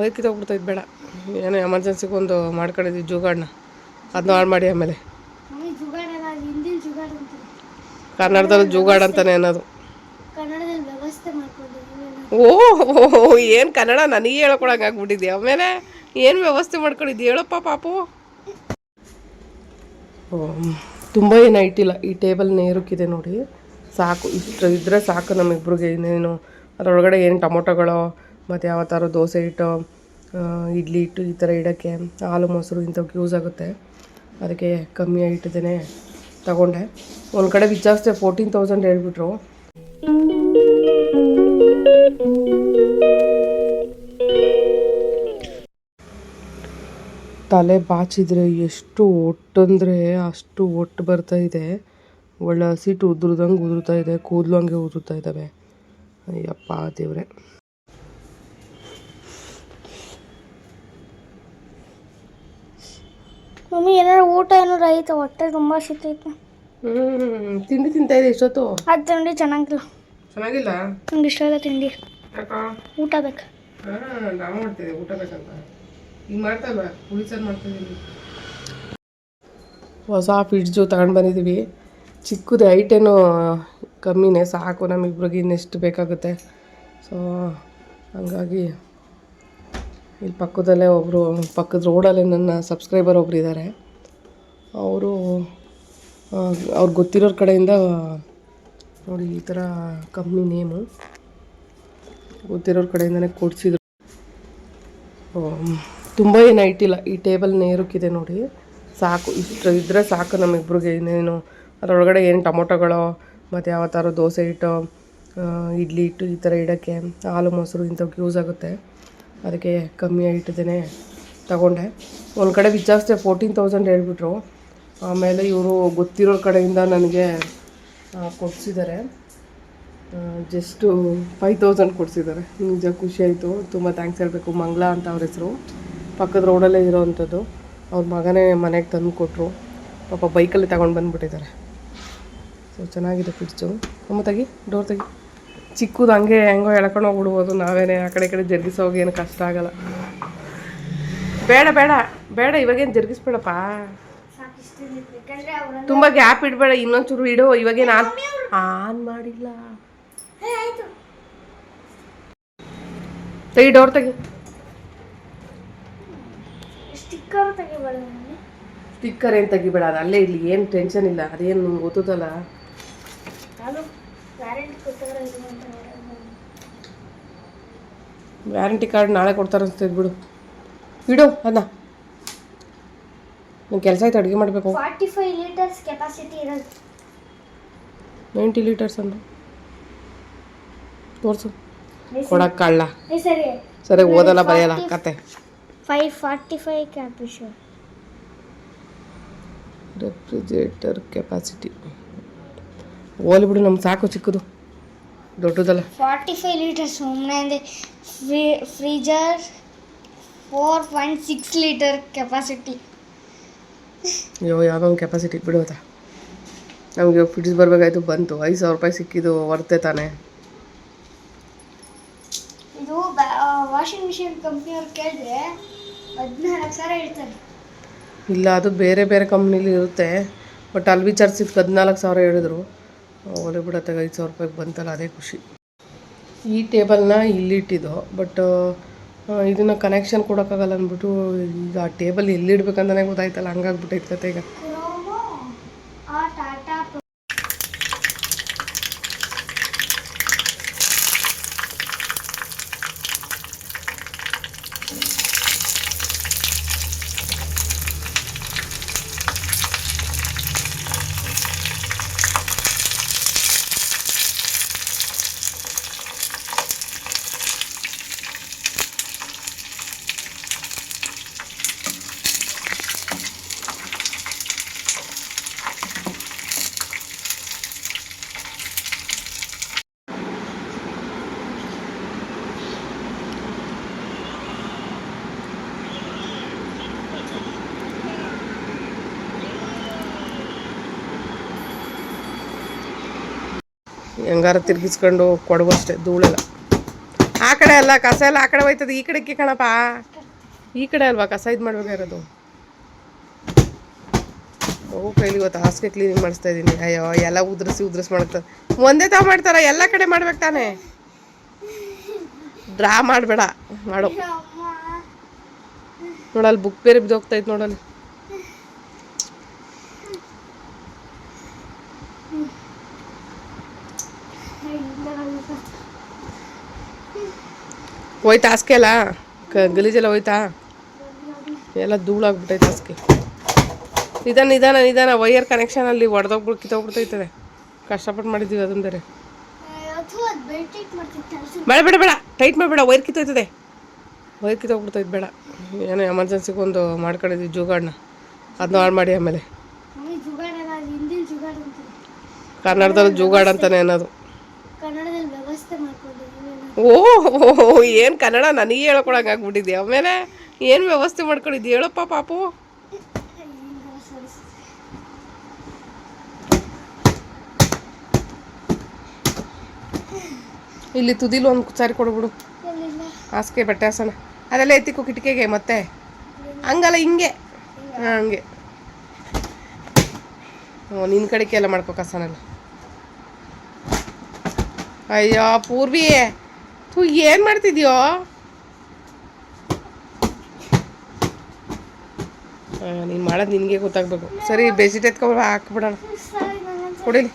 ಹೊಯ್ಕಿತ ಹೋಗ್ಬಿಡ್ತೈತೆ ಬೇಡ. ಏನೋ ಎಮರ್ಜೆನ್ಸಿಗೆ ಒಂದು ಮಾಡ್ಕೊಂಡಿದ್ವಿ ಜುಗಾಡನ್ನ ಅದನ್ನ ಹಾಳು ಮಾಡಿ ಆಮೇಲೆ. ಕನ್ನಡದಲ್ಲಿ ಜುಗಾಡ್ ಅಂತಾನೆ ಅನ್ನೋದು. ಓ ಏನು ಕನ್ನಡ ನನಗೆ ಹೇಳ್ಕೊಳಂಗೆ ಆಗ್ಬಿಟ್ಟಿದ್ದೆ ಆಮೇಲೆ ಏನು ವ್ಯವಸ್ಥೆ ಮಾಡ್ಕೊಂಡಿದ್ದೆ ಹೇಳಪ್ಪ ಪಾಪು. ಓ ತುಂಬ ಏನು ಇಟ್ಟಿಲ್ಲ ಈ ಟೇಬಲ್ ನೇರಕ್ಕಿದೆ ನೋಡಿ. ಸಾಕು ಇಷ್ಟು ಇದ್ದರೆ ಸಾಕು ನಮ್ಮಿಬ್ರಿಗೆ. ಇನ್ನೇನು ಅದರೊಳಗಡೆ ಏನು ಟೊಮೊಟೊಗಳು ಮತ್ತು ಯಾವತ್ತಾರು ದೋಸೆ ಹಿಟ್ಟು ಇಡ್ಲಿ ಹಿಟ್ಟು ಈ ಥರ ಇಡೋಕ್ಕೆ ಹಾಲು, ಮೊಸರು ಇಂಥವಕ್ಕೆ ಯೂಸ್ ಆಗುತ್ತೆ. ಅದಕ್ಕೆ ಕಮ್ಮಿ ಇಟ್ಟಿದ್ದೇನೆ ತಗೊಂಡೆ. ಒಂದು ಕಡೆ ವಿಚಾರಿಸಿದೆ ಫೋರ್ಟೀನ್ ತೌಸಂಡ್ ಹೇಳ್ಬಿಟ್ರು. ತಲೆ ಬಾಚಿದ್ರೆ ಎಷ್ಟು ಒಟ್ಟಂದರೆ ಅಷ್ಟು ಒಟ್ಟು ಬರ್ತಾ ಇದೆ. ಒಳ್ಳೆ ಹಸಿಟ್ಟು ಉದುರ್ದಂಗೆ ಉದುರ್ತಾ ಇದೆ, ಕೂದಲು ಹಂಗೆ ಉದುರ್ತಾ ಇದ್ದಾವೆ. ಅಯ್ಯಪ್ಪ ದೇವ್ರೆ. ಮಮ್ಮಿ ಏನಾರ ಊಟ ಏನಾರು ಐತೆ ಹೊಟ್ಟೆ ತುಂಬ ಶೀತ ಐತೆ. ತಿಂಡಿ ತಿಂತಾ ಇದೆ ಇಷ್ಟೊತ್ತು? ಅದು ತಿಂಡಿ ಚೆನ್ನಾಗಿಲ್ಲ. ಚೆನ್ನಾಗಿಲ್ಲ? ನಂಗೆ ಇಷ್ಟ ಇಲ್ಲ ತಿಂಡಿ. ಯಾಕ? ಊಟ ಬೇಕು. ಹಾಂ ನಾವು ಮಾಡ್ತೀವಿ ಊಟ ಬೇಕಂತ. ಈಗ ಮಾಡ್ತಾ ಇಲ್ವಾ? ಸಾರು ಮಾಡ್ತಿದ್ದೀವಿ ಹೊಸ ಫ್ರಿಡ್ಜು ತಗೊಂಡು ಬಂದಿದ್ದೀವಿ ಚಿಕ್ಕದು ಐಟೇನು ಕಮ್ಮಿನೇ ಸಾಕು ನಮ್ಮಿಬ್ರಿಗೆ ಇನ್ನೆಷ್ಟು ಬೇಕಾಗುತ್ತೆ. ಸೊ ಹಂಗಾಗಿ ಇಲ್ಲಿ ಪಕ್ಕದಲ್ಲೇ ಒಬ್ಬರು ಪಕ್ಕದ ರೋಡಲ್ಲೇ ನನ್ನ ಸಬ್ಸ್ಕ್ರೈಬರ್ ಒಬ್ರು ಇದ್ದಾರೆ ಅವರು ಅವ್ರಿಗೆ ಗೊತ್ತಿರೋರ ಕಡೆಯಿಂದ, ನೋಡಿ, ಈ ಥರ ಕಂಪ್ನಿ ನೇಮು ಗೊತ್ತಿರೋರ ಕಡೆಯಿಂದನೇ ಕೊಡಿಸಿದ್ರು. ತುಂಬ ಏನು ಇಟ್ಟಿಲ್ಲ. ಈ ಟೇಬಲ್ ನೇರಕ್ಕಿದೆ ನೋಡಿ. ಸಾಕು ಇಷ್ಟು ಇದ್ದರೆ ಸಾಕು ನಮ್ಮಿಬ್ರಿಗೆ. ಇನ್ನೇನು, ಅದರೊಳಗಡೆ ಏನು ಟೊಮೊಟೊಗಳು, ಮತ್ತು ಯಾವ ಥರ ದೋಸೆ ಹಿಟ್ಟು ಇಡ್ಲಿ ಹಿಟ್ಟು ಈ ಥರ ಇಡೋಕ್ಕೆ, ಹಾಲು ಮೊಸರು ಇಂಥವಕ್ಕೆ ಯೂಸ್ ಆಗುತ್ತೆ. ಅದಕ್ಕೆ ಕಮ್ಮಿ ಇಟ್ಟಿದ್ದೇನೆ ತಗೊಂಡೆ. ಒಂದು ಕಡೆ ವಿಚಾರಿಸಿದೆ ಫೋರ್ಟೀನ್ ತೌಸಂಡ್ ಹೇಳ್ಬಿಟ್ರು. ಆಮೇಲೆ ಇವರು ಗೊತ್ತಿರೋ ಕಡೆಯಿಂದ ನನಗೆ ಕೊಡಿಸಿದ್ದಾರೆ. ಜಸ್ಟು ಫೈವ್ ತೌಸಂಡ್ ಕೊಡಿಸಿದ್ದಾರೆ. ನಿಜ ಖುಷಿ ಆಯಿತು. ತುಂಬ ಥ್ಯಾಂಕ್ಸ್ ಹೇಳಬೇಕು. ಮಂಗ್ಲಾ ಅಂತ ಅವ್ರ ಹೆಸರು. ಪಕ್ಕದ ರೋಡಲ್ಲೇ ಇರೋವಂಥದ್ದು ಅವ್ರ ಮಗನೇ ಮನೆಗೆ ತಂದು ಕೊಟ್ಟರು ಪಾಪ ಬೈಕಲ್ಲಿ ತಗೊಂಡು ಬಂದುಬಿಟ್ಟಿದ್ದಾರೆ. ಸೊ ಚೆನ್ನಾಗಿದೆ ಫ್ರಿಡ್ಜು ಅಮ್ಮ, ತೆಗಿ. ಡೋರ್ ತೆಗಿ. ಚಿಕ್ಕದು ಹಂಗೆ ಹೆಂಗೋ ಎಳ್ಕೊಂಡು ಹೋಗ್ಬಿಡ್ಬೋದು ನಾವೇನೇ ಆ ಕಡೆ ಈ ಕಡೆ ಏನು ಕಷ್ಟ ಆಗಲ್ಲ. ಬೇಡ ಬೇಡ ಬೇಡ, ಇವಾಗೇನು ಜರುಗಿಸ್ಬೇಡಪ್ಪ. ತುಂಬ ಗ್ಯಾಪ್ ಇಡಬೇಡ, ಇನ್ನೊಂಚೂರು ಇಡು, ಇವಾಗೇನು ಆನ್ ಆನ್ ಮಾಡಿಲ್ಲ. ತೆಗಿ ಡೋರ್ ತೆಗಿ. ಸ್ಟಿಕ್ಕರ್ ಏನು ತೆಗಿಬೇಡ ಅದು ಅಲ್ಲೇ ಇಲ್ಲಿ ಏನು ಟೆನ್ಷನ್ ಇಲ್ಲ, ಅದೇನು ಗೊತ್ತಲ್ಲ ವ್ಯಾರಂಟಿ ಕೊಟ್ಟವ್ರೆ ಇದು ಅಂತ ಹೇಳೋದು. ವ್ಯಾರಂಟಿ ಕಾರ್ಡ್ ನಾಳೆ ಕೊಡ್ತಾರೆ ಅನ್ಸ್ತೈತೆ ಬಿಡು ಇಡು ಅದನ್ನ ನಂಗೆ ಕೆಲಸ ಆಯ್ತು ಅಡುಗೆ ಮಾಡಬೇಕು. ಫಾರ್ಟಿ ಫೈವ್ ಲೀಟರ್ಸ್ ಕೆಪಾಸಿಟಿ ಇರೋದು. ನೈಂಟಿ ಲೀಟರ್ಸ್ ಅಂದ್ರೆ. ತೋರಿಸು. ಕೊಡಕ್ಕೆ ಕಳ್ಳ ಏ ಸರಿ. ಸರಿ ಓದಲ್ಲ ಬರೆಯಲ್ಲ ಕತೆ. Five forty five capacity refrigerator capacity ಓಲಿ ಬಿಡು ನಮ್ಗೆ ಸಾಕು ಚಿಕ್ಕದು. ದೊಡ್ಡದಲ್ಲ. ಫಾರ್ಟಿ ಫೈವ್ ಲೀಟರ್ ಸುಮ್ಮನೆ ಅಂದರೆ free freezer four point six litre capacity. ಅಯ್ಯೋ ಯಾವಾಗ ಒಂದು ಕೆಪಾಸಿಟಿ ಬಿಡೋದ ನಮಗೆ ಫ್ರಿಡ್ಜ್ ಬರಬೇಕಾಯ್ತು ಬಂತು. ಐದು ಸಾವಿರ ರೂಪಾಯಿ ಸಿಕ್ಕಿದ್ದು ವರ್ತೆ ತಾನೆ. ಇದು ವಾಷಿಂಗ್ ಮಿಷಿನ್ ಕಂಪ್ನಿಯವ್ರು ಕೇಳಿದ್ರೆ ಹದಿನಾಲ್ಕು ಸಾವಿರ ಹೇಳ್ತಾರೆ. ಇಲ್ಲ ಅದು ಬೇರೆ ಬೇರೆ ಕಂಪ್ನಿಲಿ ಇರುತ್ತೆ. ಬಟ್ ಅಲ್ಲಿ ವಿಚಾರಿಸಿದ್ದು ಹದಿನಾಲ್ಕು ಸಾವಿರ ಹೇಳಿದ್ರು. ಒಲೆ ಬಿಡತ್ತೆ ಐದು ಸಾವಿರ ರೂಪಾಯಿಗೆ ಬಂತಲ್ಲ, ಅದೇ ಖುಷಿ. ಈ ಟೇಬಲ್ನ ಇಲ್ಲಿಟ್ಟಿದ್ದು ಬಟ್ ಇದನ್ನು ಕನೆಕ್ಷನ್ ಕೊಡೋಕ್ಕಾಗಲ್ಲ ಅಂದ್ಬಿಟ್ಟು ಈಗ ಆ ಟೇಬಲ್ ಎಲ್ಲಿಡ್ಬೇಕಂತಲೇ ಗೊತ್ತಾಯ್ತಲ್ಲ, ಹಂಗಾಗ್ಬಿಟ್ಟೈತೆ ಕತೆ ಈಗ ಕ್ರೋಮೋ ಆ ಟಾಟಾ ಹೆಂಗಾರ ತಿರ್ಗಿಸ್ಕೊಂಡು ಕೊಡುವಷ್ಟೇ, ಧೂಳೆಲ್ಲ. ಆ ಕಡೆ ಅಲ್ಲ, ಕಸ ಎಲ್ಲ ಆ ಕಡೆ ಹೋಯ್ತದೆ, ಈ ಕಡೆಗೆ ಕಣಪ್ಪ. ಈ ಕಡೆ ಅಲ್ವಾ ಕಸ ಇದು ಮಾಡ್ಬೇಕಾಗಿರೋದು ಓ, ಕೈಲಿ ಇವತ್ತು ಹಾಸಿಗೆ ಕ್ಲೀನಿಂಗ್ ಮಾಡಿಸ್ತಾ ಇದ್ದೀನಿ ಅಯ್ಯೋ, ಎಲ್ಲ ಉದ್ರಿಸಿ ಉದ್ರಿಸಿ ಮಾಡ್ತಾರೆ. ಒಂದೇ ತಾವು ಮಾಡ್ತಾರ, ಎಲ್ಲ ಕಡೆ ಮಾಡ್ಬೇಕು ತಾನೆ. ಡ್ರಾ ಮಾಡಬೇಡ, ಮಾಡು. ನೋಡಲ್ಲಿ ಬುಕ್ ಬೇರೆ ಬಿದ್ದೋಗ್ತೈತೆ ನೋಡಲ್ಲಿ. ಹೋಯ್ತಾ ಹಾಸಿಗೆ ಅಲ್ಲ ಕ ಗಲೀಜೆಲ್ಲ ಹೋಯ್ತಾ? ಎಲ್ಲ ಧೂಳಾಗ್ಬಿಟ್ಟೈತೆ ಹಾಸಿಗೆ ನಿಧಾನ ನಿಧಾನ ನಿಧಾನ ವೈಯರ್ ಕನೆಕ್ಷನಲ್ಲಿ ಒಡೆದೋಗ್ಬಿಟ್ಟು ಕಿತ್ತೋಗ್ಬಿಡ್ತೈತದೆ. ಕಷ್ಟಪಟ್ಟು ಮಾಡಿದ್ದೀವಿ ಅದನ್ನ ಬೇರೆ. ಬೇಡ ಬೇಡ ಬೇಡ. ಟೈಟ್ ಮಾಡಬೇಡ ವೈರ್ ಕಿತ್ತೋಯ್ತದೆ. ವೈರ್ ಕಿತ್ತೋಗ್ಬಿಡ್ತೈತೆ ಬೇಡ. ಏನೋ ಎಮರ್ಜೆನ್ಸಿಗೆ ಒಂದು ಮಾಡ್ಕೊಂಡಿದ್ವಿ ಜೂಗಾಡನ್ನ ಅದನ್ನ ಹಾಳು ಮಾಡಿ ಆಮೇಲೆ. ಕನ್ನಡದಲ್ಲಿ ಜೂಗಾಡ್ ಅಂತಾನೆ ಅನ್ನೋದು. ಓ ಏನು ಕನ್ನಡ ನನಗೆ ಹೇಳ್ಕೊಳಂಗೆ ಆಗ್ಬಿಟ್ಟಿದ್ದೆ ಆಮೇಲೆ ಏನು ವ್ಯವಸ್ಥೆ ಮಾಡ್ಕೊಂಡಿದ್ದೆ? ಹೇಳಪ್ಪ ಪಾಪು. ಇಲ್ಲಿ ತುದಿಲು ಒಂದು ಸಾರಿ ಕೊಡ್ಬಿಡು ಹಾಸಿಗೆ ಬಟ್ಟೆ ಹಾಸನ. ಅದೆಲ್ಲ ಎತ್ತಿಕ್ಕು ಕಿಟಕಿಗೆ ಮತ್ತೆ? ಹಂಗಲ್ಲ ಹಿಂಗೆ. ಹಾಂ ಹಂಗೆ. ಹ್ಞೂ ನಿನ್ನ ಕಡೆಗೆ ಎಲ್ಲ ಮಾಡ್ಕೋ ಅಯ್ಯೋ ಪೂರ್ವಿ ತೂ ಏನು ಮಾಡ್ತಿದ್ಯೋ? ನೀನು ಮಾಡೋದು ನಿನಗೆ ಗೊತ್ತಾಗಬೇಕು. ಸರಿ ಬೆಸಿಟ್ ಎತ್ಕೊಂಡು ಹಾಕ್ಬಿಡೋಣ. ಕೊಡಿಲಿ.